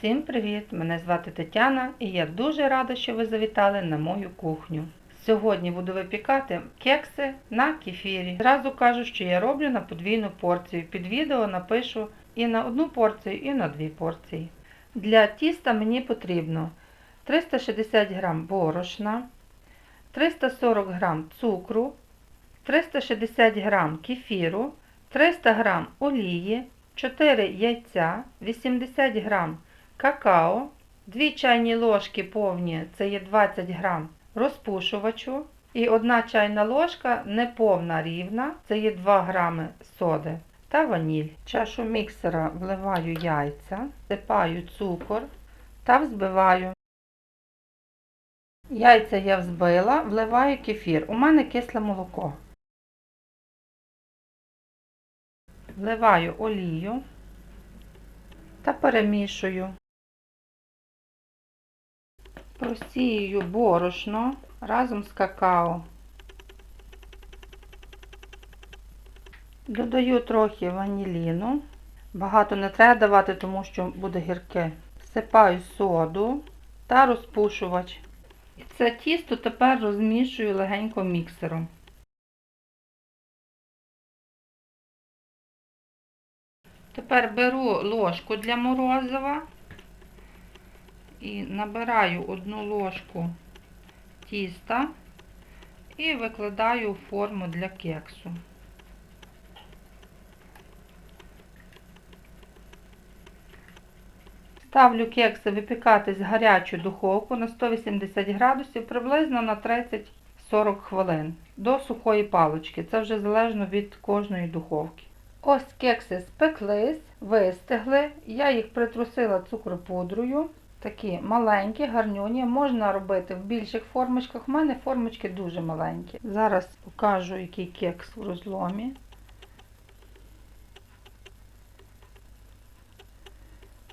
Всім привіт! Мене звати Тетяна і я дуже рада, що ви завітали на мою кухню. Сьогодні буду випікати кекси на кефірі. Зразу кажу, що я роблю на подвійну порцію. Під відео напишу і на одну порцію, і на дві порції. Для тіста мені потрібно 360 г борошна, 340 г цукру, 360 г кефіру, 300 г олії, 4 яйця, 80 г какао, 2 чайні ложки повні, це є 20 г розпушувачу, і 1 чайна ложка неповна рівна, це є 2 г соди та ваніль. В чашу міксера вливаю яйця, сипаю цукор та взбиваю. Яйця я взбила, вливаю кефір. У мене кисле молоко. Вливаю олію та перемішую. Просію борошно разом з какао. Додаю трохи ваніліну. Багато не треба давати, тому що буде гірке. Всипаю соду та розпушувач. І це тісто тепер розмішую легенько міксером. Тепер беру ложку для морозива і набираю одну ложку тіста і викладаю в форму для кексу. Ставлю кекси випікатись в гарячу духовку на 180 градусів приблизно на 30-40 хвилин до сухої палочки. Це вже залежно від кожної духовки. Ось кекси спеклись, вистигли. Я їх притрусила цукропудрою. Такі маленькі, гарнюні. Можна робити в більших формочках. У мене формочки дуже маленькі. Зараз покажу, який кекс в розломі.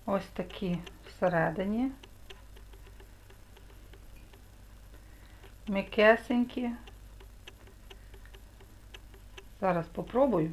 Ось такі всередині. М'якесенькі. Зараз попробую.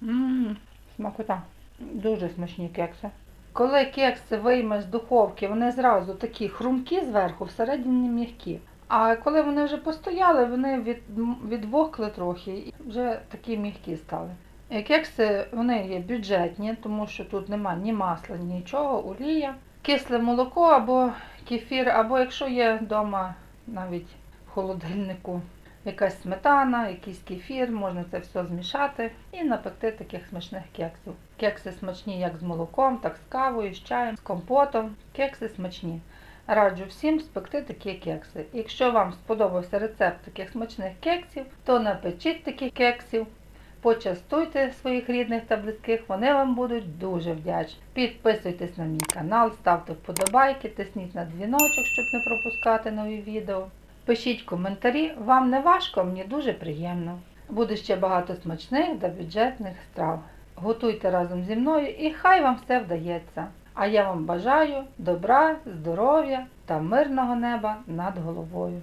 Ммм, смакота. Дуже смачні кекси. Коли кекси виймеш з духовки, вони зразу такі хрумкі зверху, всередині м'які. А коли вони вже постояли, вони від, відвокли трохи і вже такі м'які стали. Е, Кекси вони є бюджетні, тому що тут нема ні масла, нічого, олія, кисле молоко або кефір, або якщо є вдома навіть в холодильнику якась сметана, якийсь кефір, можна це все змішати і напекти таких смачних кексів. Кекси смачні як з молоком, так з кавою, з чаєм, з компотом. Кекси смачні. Раджу всім спекти такі кекси. Якщо вам сподобався рецепт таких смачних кексів, то напечіть таких кексів. Почастуйте своїх рідних та близьких, вони вам будуть дуже вдячні. Підписуйтесь на мій канал, ставте вподобайки, тисніть на дзвіночок, щоб не пропускати нові відео. Пишіть коментарі, вам не важко, мені дуже приємно. Буде ще багато смачних та бюджетних страв. Готуйте разом зі мною і хай вам все вдається. А я вам бажаю добра, здоров'я та мирного неба над головою.